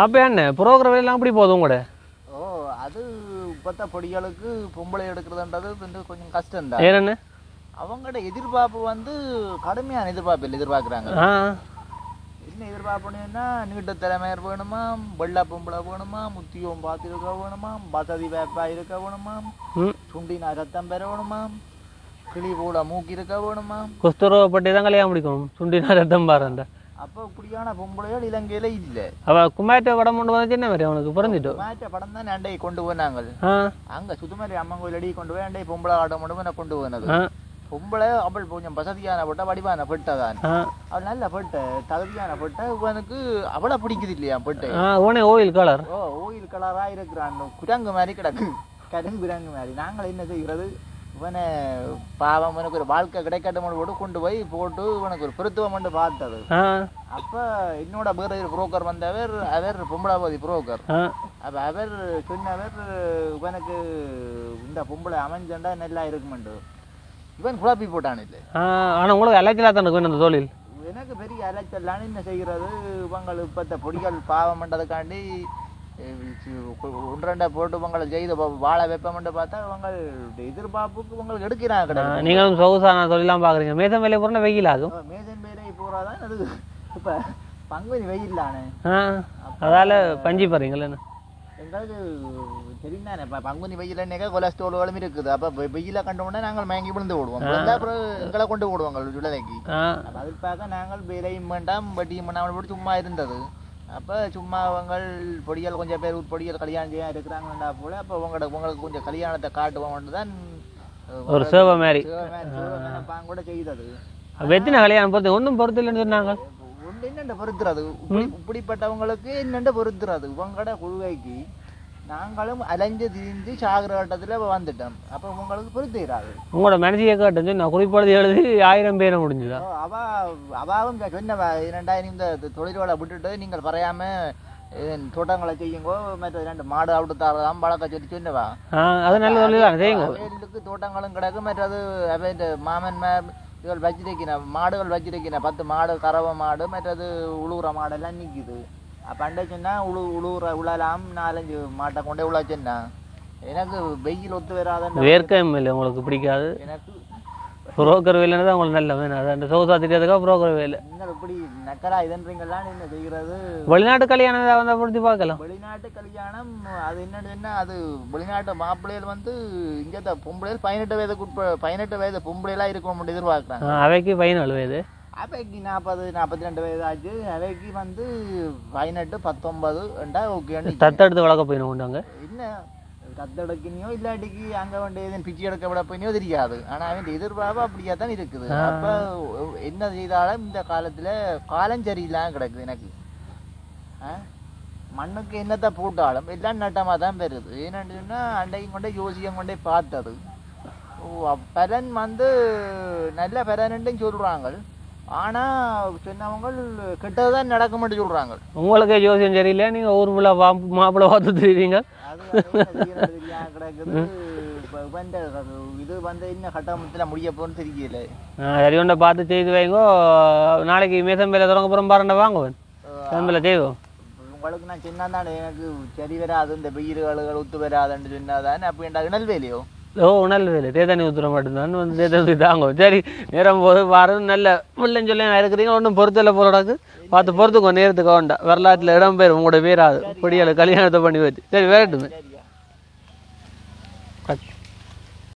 அப்போ என்ன புரோகிராம் எல்லாம் அப்படி போதும் கூட ஓ அது இப்பத்த பொடிகளுக்கு பொம்பளை எடுக்கிறதுன்றது வந்து கொஞ்சம் கஷ்டம்தான். ஏன்னு அவங்களோட எதிர்பார்ப்பு வந்து கடுமையான எதிர்பார்ப்பு இல்லை எதிர்பார்க்குறாங்க என்ன எதிர்பார்ப்புனா நீட்ட தலைமையர் வேணுமா வெள்ளை பொம்பளை வேணுமா முத்தியம் பார்த்து இருக்க வேணுமா வசதி வேப்பா இருக்க வேணுமா சுண்டினா ரத்தம் பெற வேணுமா கிளி போல மூக்கு இருக்க வேணுமா. குஸ்துரோகப்பட்டி தான் கல்யாணம் முடிக்கும். சுண்டினா ரத்தம் பாருண்ட அப்போ இப்படியான பொம்பளைகள் இலங்கையில இல்லை. அவ படம் கொண்டு வந்து என்ன மாதிரி அவனுக்கு பிறந்துட்டோம் மேட்ச படம் தான் அண்டை கொண்டு போனாங்க அங்க சுத்துமாரி அம்மன் கோயில் அடி கொண்டு போய் அண்டை பொம்பளை ஆட்டம் கொண்டு போனது? பொம்பளை அவள் கொஞ்சம் வசதியான பட்ட வடிவான பெட்டதான். அவள் நல்ல பெட்ட தகுதியான பெட்ட. இவனுக்கு அவளை பிடிக்குது இல்லையா பெட்டு? ஆ உடனே ஓயில் கலர் ஓ ஓயில் கலரா இருக்கிறான். குரங்கு மாதிரி கிடக்கு. கருங்குரங்கு மாதிரி. நாங்கள் என்ன செய்கிறது? இவனை பாவம் இவனுக்கு ஒரு வாழ்க்கை கிடைக்கட்டும் போட்டு கொண்டு போய் போட்டு இவனுக்கு ஒரு பெருத்துவம் மட்டும் பார்த்தது. அப்ப என்னோட வேற புரோக்கர் வந்தவர் அவர் பொம்பளாபதி புரோக்கர். அப்ப அவர் சொன்னவர் இவனுக்கு இந்த பொம்பளை அமைஞ்சண்டா நல்லா இருக்குமெண்டு இவன் குழப்பி போட்டான் இல்லை. ஆ ஆனால் உங்களுக்கு அலைச்சலாக தான் இந்த தொழில்? எனக்கு பெரிய அலைச்சல்லான்னு என்ன செய்கிறது? இவங்கள் இப்பத்த பொடிகள் பாவம் பண்ணுறதுக்காண்டி ஒன்றரை போட்டு இவங்களை செய்து வாழ வைப்பமென்று பார்த்தா இவங்கள் எதிர்பார்ப்புக்கு இவங்களுக்கு எடுக்கிறாங்க நீங்களும் சொகுசான தொழிலாம் பார்க்குறீங்க. மேசம் வேலை போகிறேன் வெயில் ஆகும். மேசன் பேரை போறாதான் அது இப்ப பங்குனி வெயில்லானே ஆ அதால் பஞ்சு போகிறீங்களேன்னு எங்களுக்கு தெரிந்தானே இப்போ பங்குனி வெயில் என்னக்கா கொலஸ்ட்ரால்களும் இருக்குது. அப்போ வெயில கண்டோம்னா நாங்கள் மயங்கி விழுந்து விடுவோம் அப்புறம் எங்களை கொண்டு விடுவாங்க விடுதலைக்கு அதுக்காக நாங்கள் வேலையும் வேண்டாம் வட்டியும் பண்ணாமல் சும்மா இருந்தது. அப்போ சும்மா அவங்க பொடிகள் கொஞ்சம் பேர் பொடிகள் கல்யாணம் செய்ய இருக்கிறாங்கடா போல அப்போ உங்களோட உங்களுக்கு கொஞ்சம் கல்யாணத்தை காட்டுவோம்னு தான் ஒரு சேவை மாதிரி. கூட செய்தது. எத்தனை கல்யாணம் பொறுத்து? ஒன்றும் பொறுத்து இல்லைன்னு சொன்னாங்க. ஒன்று என்னென்ன பொறுத்துறது? இப்படி இப்படிப்பட்டவங்களுக்கு என்னென்ன பொறுத்துறது? உங்களோட கொள்கைக்கு நாங்களும் அலைஞ்சு திரிஞ்சு சாகர கட்டத்தில் வந்துட்டோம். அப்போ உங்களுக்கு பொறுத்துறாது உங்களோட மனசியை கேட்டு நான் குறிப்பாடு எழுதி ஆயிரம் பேரை முடிஞ்சுதா? அவ அவாவும் சொன்னவ இரண்டாயிரம் இந்த தொழிலோட விட்டுட்டு நீங்கள் பறையாம தோட்டங்களை செய்யுங்கோ மற்ற ரெண்டு மாடு அவுட்டு தரலாம் வளர்க்க சொல்லி சொன்னவா? அது நல்ல தொழில் தான் செய்யுங்க. அவைகளுக்கு தோட்டங்களும் கிடக்கு மற்றது அவை இந்த மாமன் மே இதுகள் வச்சிருக்கிறேன் மாடுகள் வச்சிருக்கிறேன் பத்து மாடு கறவை மாடு மற்றது உழுவுற மாடெல்லாம் நிக்குது. அப்போ அண்டை சொன்னா உழு உழுவுற உழலாம் நாலஞ்சு மாட்டை கொண்டே உழ சொன்னா எனக்கு வெயில் ஒத்து வராதன்ற வேர்க்கம் இல்லை உங்களுக்கு பிடிக்காது. எனக்கு புரோக்கர் வேலைன்னு தான் உங்களுக்கு நல்ல வேணும் அது அந்த சொகுசா திட்டத்துக்காக புரோக்கர் வேலை. நீங்கள் இப்படி நக்கலா இதன்றீங்களான்னு என்ன செய்கிறது வெளிநாட்டு கல்யாணம் ஏதாவது வந்தால் பொறுத்து பார்க்கலாம். வெளிநாட்டு கல்யாணம் அது என்னன்னு அது வெளிநாட்டு மாப்பிள்ளைகள் வந்து இங்கே பொம்பளைகள் பதினெட்டு வயதுக்கு உட்ப பதினெட்டு வயது பொம்பளைலாம் இருக்கணும் எதிர்பார்க்குறாங்க. அவைக்கு பதினாலு வயது. அவைக்கு நாற்பது நாற்பத்தி ரெண்டு வயது ஆச்சு அவைக்கு வந்து பதினெட்டு பத்தொன்பது ரெண்டா ஓகே தத்தெடுத்து வளர்க்க போயிடும் கொண்டாங்க என்ன கத்தெடுக்கணியோ இல்லாட்டிக்கு அங்க வேண்டியது பிச்சை எடுக்க விட போயினோ தெரியாது ஆனா அவன் எதிர்பார்ப்பு அப்படியே தான் இருக்குது அப்ப என்ன செய்தாலும் இந்த காலத்துல காலம் சரியில்லாம கிடக்குது எனக்கு? மண்ணுக்கு என்னத்தை போட்டாலும் எல்லாம் நட்டமா தான் பெறுது ஏன்னு சொன்னா அண்டையும் கொண்டே யோசியம் கொண்டே பார்த்தது பலன் வந்து நல்ல பலன்ன்னு சொல்றாங்க ஆனா சொன்னவங்க கெட்டதுதான் நடக்கும்னு சொல்றாங்க. உங்களுக்கே ஜோசியம் சரியில்லை நீங்கள் ஊர் ஃபுல்லாக பா மாப்பிள்ளை பார்த்து தெரியுறீங்க? என்ன இது வந்து என்ன கட்டமத்துல முடிய போன்னு தெரியல. சரி ஒன்றை பார்த்து செய்து வைங்கோ. நாளைக்கு மேசம் வேலை தொடங்க போகிறோம் பாருண்ட வாங்குவேன். சம்பளம் செய்வோம் உங்களுக்கு நான் சொன்னாதானே எனக்கு சரி வராது இந்த வெயில்கள் ஒத்து வராதுன்னு சொன்னாதானே அப்படின்டா நல்வேலியோ ஓ உணல் வேலை தேதானி ஊற்றுற மட்டும்தான் வந்து தேதானி தாங்க சரி நேரம் போது வாரம் நல்ல பிள்ளைன்னு சொல்லி இருக்கிறீங்க. ஒன்றும் பொறுத்தல போலடாக்கு பார்த்து பொறுத்துக்கோ நேரத்துக்கு வேண்டாம் வரலாற்றில் இடம் பேர் உங்களோட பேராது. பொடியால் கல்யாணத்தை பண்ணி வச்சு. சரி கட்